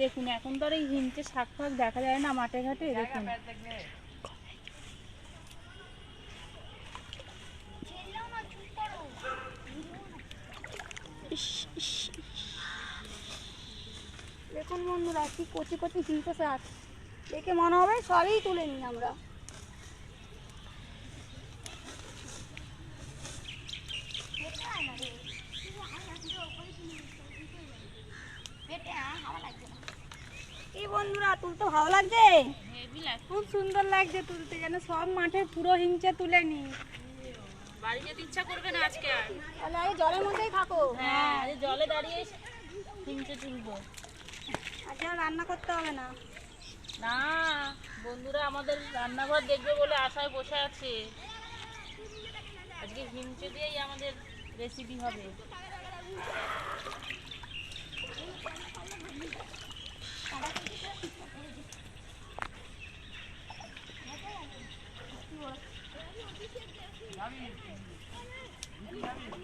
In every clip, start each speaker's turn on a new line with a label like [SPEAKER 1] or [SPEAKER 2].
[SPEAKER 1] দেখুন এখন তো আর এই হিমচে শাক ফাক দেখা যায় না মাঠে ঘাটে দেখুন।
[SPEAKER 2] দেখুন বন্ধুরা কি কচি কচি ঝিলকো শাক। দেখে মনে হবে সবই তুলে নিই আমরা। এই বন্ধুরা তুলতে ভালো লাগছে? খুব সুন্দর লাগছে তুলতে যেন সব মাঠে পুরো হিংচে তুলে নি।
[SPEAKER 1] বাড়ি যেতে ইচ্ছা করবে না আজকে আর।
[SPEAKER 2] তাহলে এই জলের মধ্যেই থাকো।
[SPEAKER 1] হ্যাঁ জলে দাঁড়িয়ে হিমচে তুলবো।
[SPEAKER 2] আজ আর রান্না করতে হবে না।
[SPEAKER 1] না বন্ধুরা আমাদের রান্নাঘর দেখবে বলে আশায় বসে আছে। আজকে হিমচে দিয়েই আমাদের রেসিপি হবে।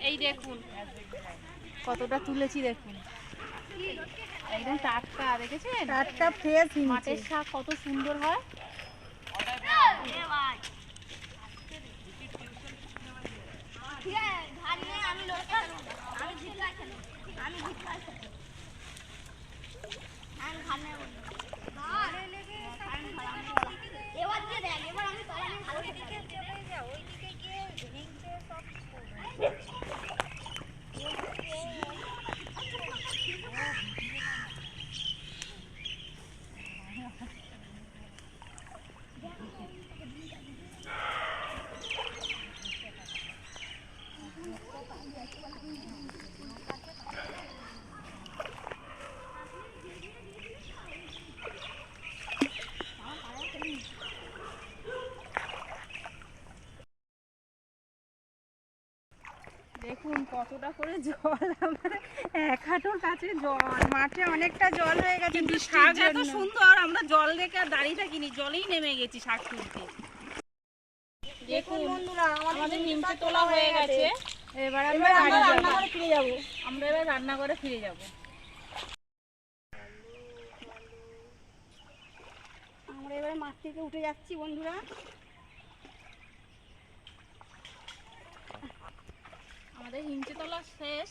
[SPEAKER 1] এই দেখুন কতটা তুলেছি দেখুন। একদম টাটকা দেখেছেন?
[SPEAKER 2] টাটকা ফ্রেশ
[SPEAKER 1] মাছের শাক কত সুন্দর হয়।
[SPEAKER 2] এবার
[SPEAKER 1] দেখুন কতটা করে জল আমার এক হাঁটুর কাছে জল
[SPEAKER 2] মাঠে অনেকটা জল হয়ে গেছে
[SPEAKER 1] কিন্তু শাক এত সুন্দর আমরা জল রেখে আর দাঁড়িয়ে থাকিনি জলেই নেমে গেছি শাক তুলতে
[SPEAKER 2] দেখুন বন্ধুরা
[SPEAKER 1] আমাদের নিমচে তোলা হয়ে গেছে।
[SPEAKER 2] এবার আমরা ফিরে যাব।
[SPEAKER 1] আমরা এবার রান্না করে ফিরে যাব।
[SPEAKER 2] আমরা এবারে মাঠ থেকে উঠে যাচ্ছি বন্ধুরা।
[SPEAKER 1] আমাদের হিমচে তোলা শেষ,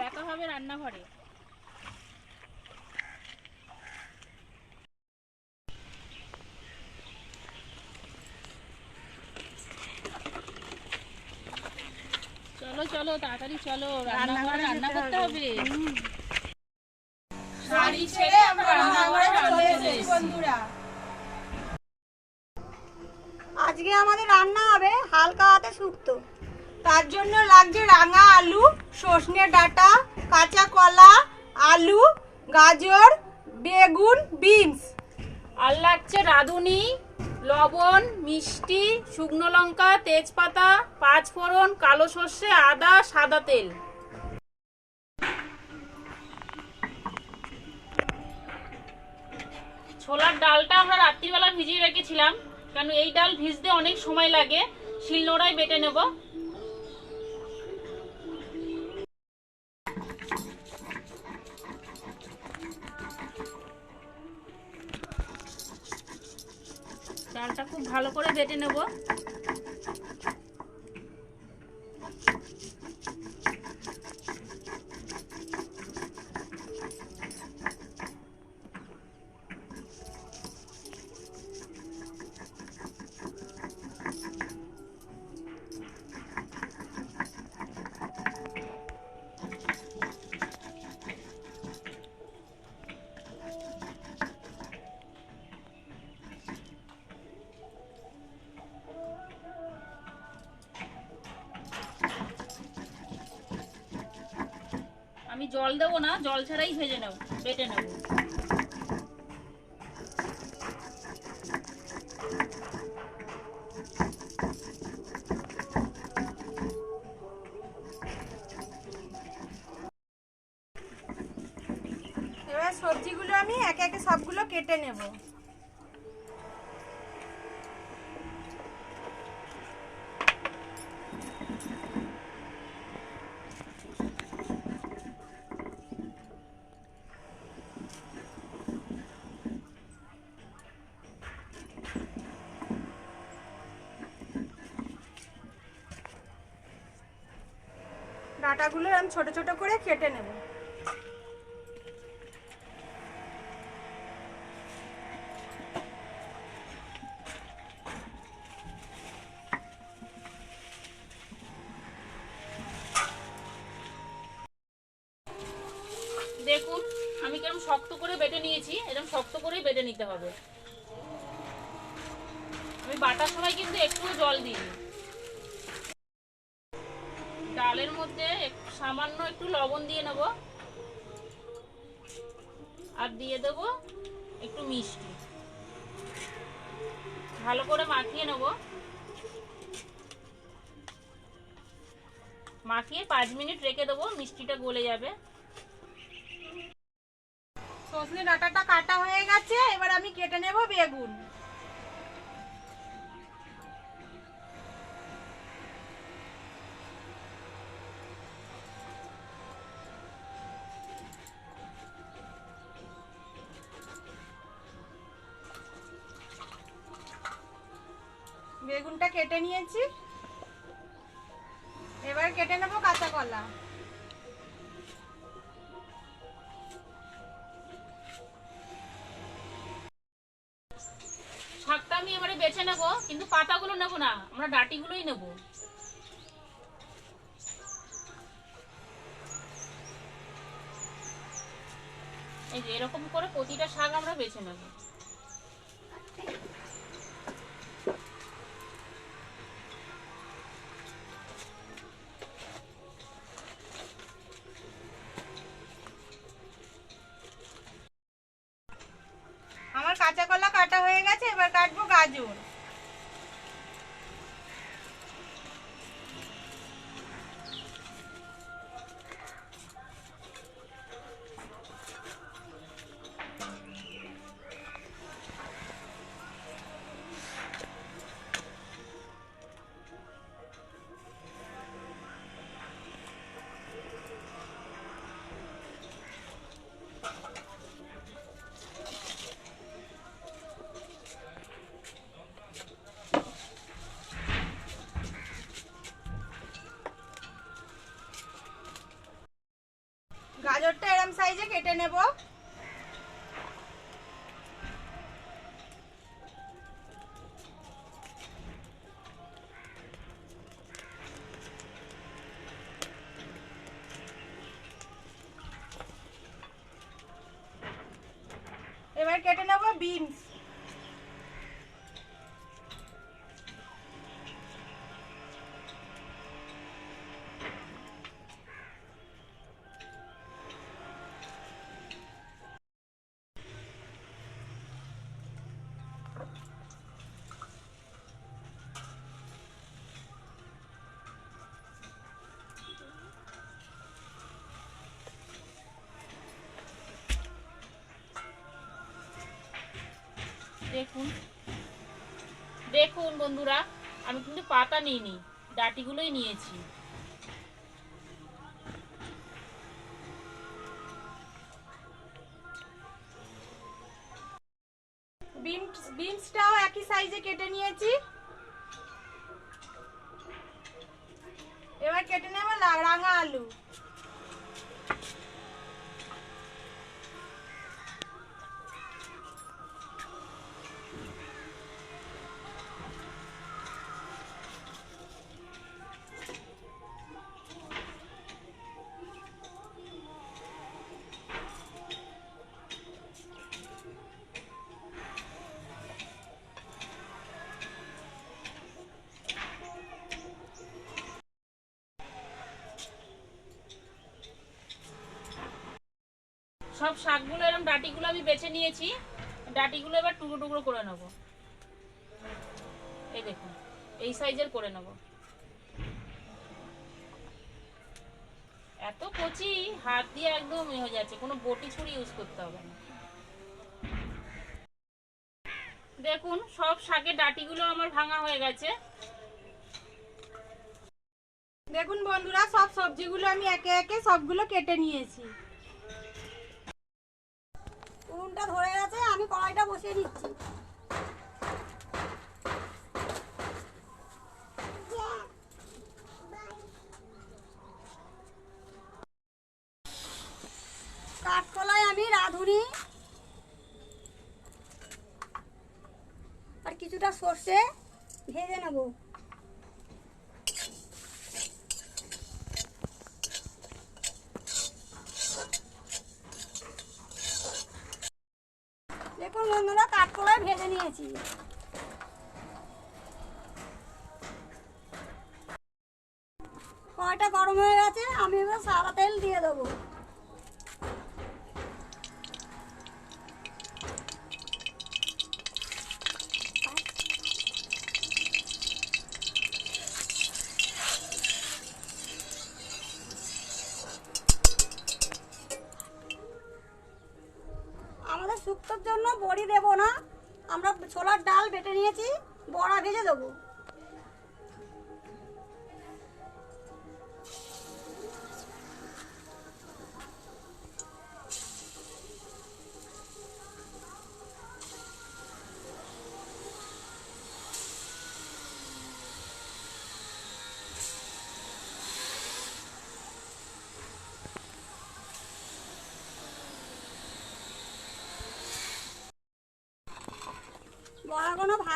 [SPEAKER 1] দেখা হবে রান্নাঘরে। চলো চলো, তাড়াতাড়ি চলো, রান্নাঘরে রান্না করতে হবে।
[SPEAKER 2] আজকে আমাদের রান্না হবে হালকা হাতে শুক্তো। তার জন্য লাগছে রাঙা আলু, সর্ষে ডাঁটা, কাঁচা কলা, আলু, গাজর, বেগুন, বিনস।
[SPEAKER 1] আর লাগছে রাঁধুনি, লবণ, মিষ্টি, শুকনো লঙ্কা, তেজপাতা পাঁচ ফোড়ন কালো সর্ষে, আদা, সাদা তেল। ছোলার ডালটা আমরা রাত্রিবেলা ভিজিয়ে রেখেছিলাম কারণ এই ডাল ভিজতে অনেক সময় লাগে, শিলনোড়ায় বেটে নেব। ভালো করে বেটে নেব। জল দেবো না, জল ছাড়াই ভেজে নেব, বেটে নেব।
[SPEAKER 2] এবার সবজিগুলো আমি একে একে সবগুলো কেটে নেব।
[SPEAKER 3] ডাটাগুলো আমি ছোট ছোট করে কেটে নেব।
[SPEAKER 1] দেখুন, আমি কেরম শক্ত করে বেটে নিয়েছি, এরকম শক্ত করেই বেটে নিতে হবে। আমি বাটার সময় কিন্তু একটু জল দিইনি। ডালের মধ্যে সামান্য একটু লবণ দিয়ে নেব। আর দিয়ে দেব একটু মিষ্টি। ভালো করে মাখিয়ে নেব। মাখিয়ে পাঁচ মিনিট রেখে দেবো, মিষ্টিটা গলে যাবে।
[SPEAKER 3] সজনে ডাটাটা কাটা হয়ে গেছে, এবার আমি কেটে নেব বেগুন। বেগুনটা কেটে নিয়েছি। এবার কেটে নেব কাঁচা কলা।
[SPEAKER 1] শাকটা আমি এবারে বেছে নেব, কিন্তু পাতাগুলো নেব না, আমরা ডাটিগুলোই নেব। এই যে এরকম করে প্রতিটা শাক আমরা বেছে নেব।
[SPEAKER 3] সাইজে কেটে নেব। এবার কেটে নেব বিনস।
[SPEAKER 1] দেখুন। দেখুন বন্ধুরা, আমি কিন্তু পাতা নিইনি, ডাটিগুলোই নিয়েছি।
[SPEAKER 3] বিনস, বিনসটাও একই সাইজে কেটে নিয়েছি। এবার কেটে নেব রাঙা আলু।
[SPEAKER 1] সব শাকগুলো এরকম ডাটিগুলো আমি বেছে নিয়েছি। ডাটিগুলো এবার টুকরো টুকরো করে নেব। এই দেখুন, এই সাইজের করে নেব। এত কচি, হাত দিয়ে একদম হয়ে যাচ্ছে, কোনো বটি ছুরি ইউজ করতে হবে না। দেখুন, সব শাকের ডাটিগুলো আমার ভাঙা হয়ে গেছে।
[SPEAKER 3] দেখুন বন্ধুরা, সব সবজিগুলো আমি একে একে সবগুলো কেটে নিয়েছি। উনুনটা ধরে গেছে, আমি কড়াইটা বসিয়ে দিচ্ছি।
[SPEAKER 2] কাঠকলায় আমি রাঁধুনি। আর কিছুটা সর্ষে ভেজে নেব। বন্ধুরা কাঠকলায় ভেজে নিয়েছি। কয়টা গরম হয়ে গেছে আমি এবার সাদা তেল দিয়ে দেবো। বড়া ভেজে দেবো।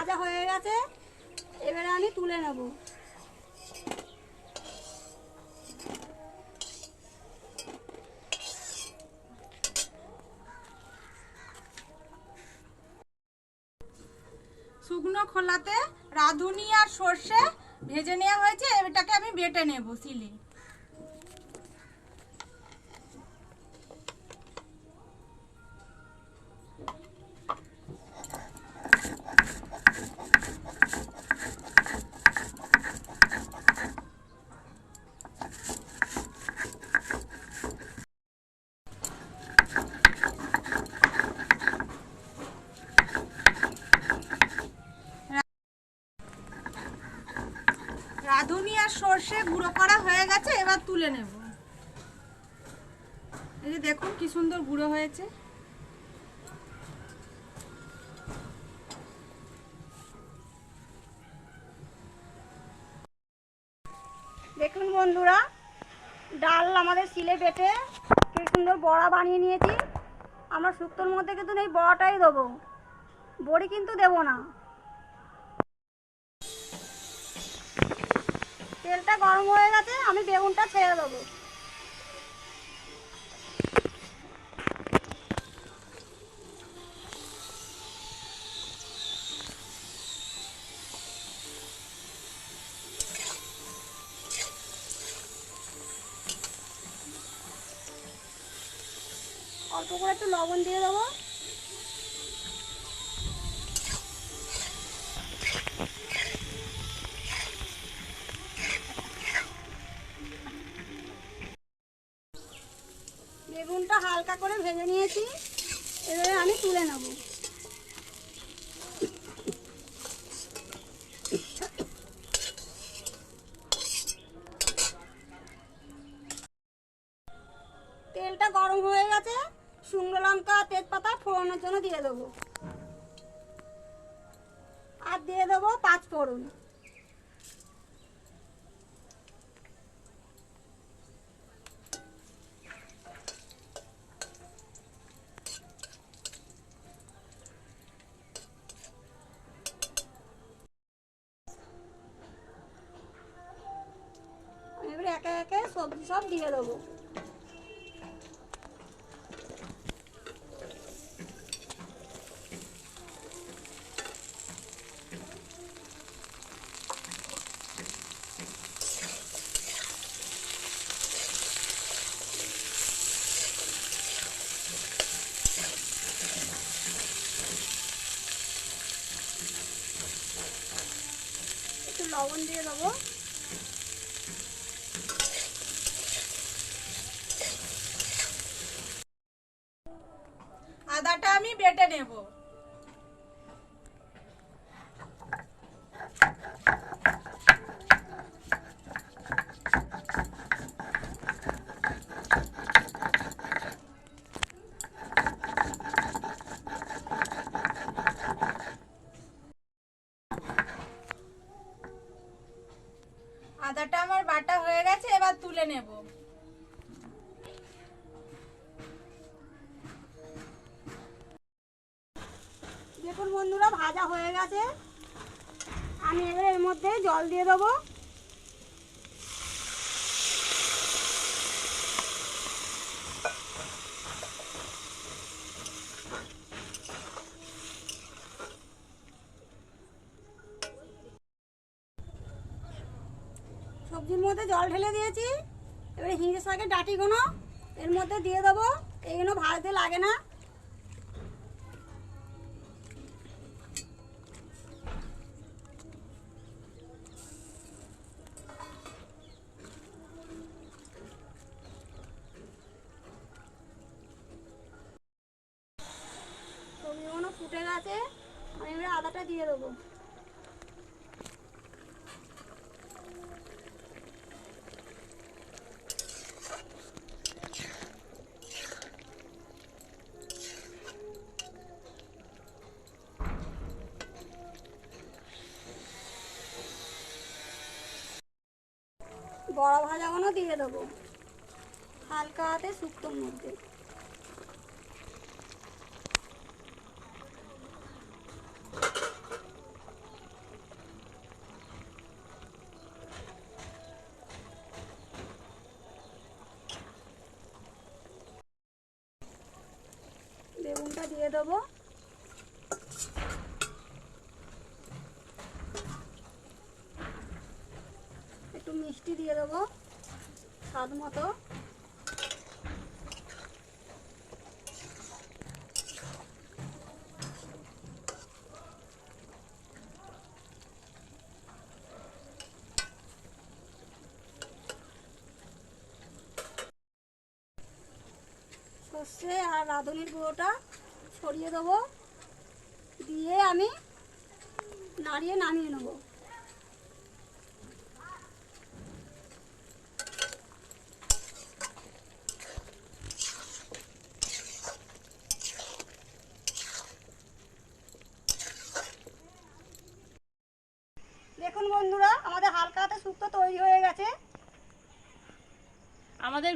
[SPEAKER 2] ভাজা হয়ে গেছে, এবারে আমি তুলে নেব।
[SPEAKER 3] শুকনো খোলাতে রাঁধুনি আর সর্ষে ভেজে নেওয়া হয়েছে, এটাকে আমি বেটে নেব সিলে সর্ষে গুঁড়ো করা হয়ে গেছে, এবার তুলে নেব। এই যে দেখুন কি সুন্দর গুঁড়ো হয়েছে।
[SPEAKER 2] দেখুন বন্ধুরা, ডাল আমাদের সিলে বেটে কি সুন্দর বড়া বানিয়ে নিয়েছি। আমরা শুক্তোর মধ্যে কিন্তু এই বড়াটাই দেবো। বড়ি কিন্তু দেবো না। তেলটা গরম হয়ে গেছে আমি বেগুনটা ছেড়ে দেবো। ভেজে নিয়েছি। এবারে আমি তুলে নেব। একে একে সবজি সব দিয়ে দেবো একটু লবণ দিয়ে দেবো
[SPEAKER 3] তুলে নেব।
[SPEAKER 2] দেখুন বন্ধুরা ভাজা হয়ে গেছে। আমি এবার এর মধ্যে জল দিয়ে দেবো। সবজির মধ্যে জল ঢেলে দিয়েছি। এবারে হিঁড়ে শাকের ডাটিগুলো এর মধ্যে দিয়ে দেবো। এইগুলো ভাজতে লাগে না। বড় ভাজাগুলো দিয়ে দেবো। হালকা হাতে শুক্তোর মধ্যে। বেগুনটা দিয়ে দেবো একটু মিষ্টি দিয়ে দেবো স্বাদ মতো। সর্ষে আর রাঁধুনির গুঁড়োটা ছড়িয়ে দেবো। দিয়ে আমি নাড়িয়ে নামিয়ে নেব দেখুন বন্ধুরা আমাদের হালকা হাতে শুক্তো তৈরি হয়ে গেছে
[SPEAKER 1] আমাদের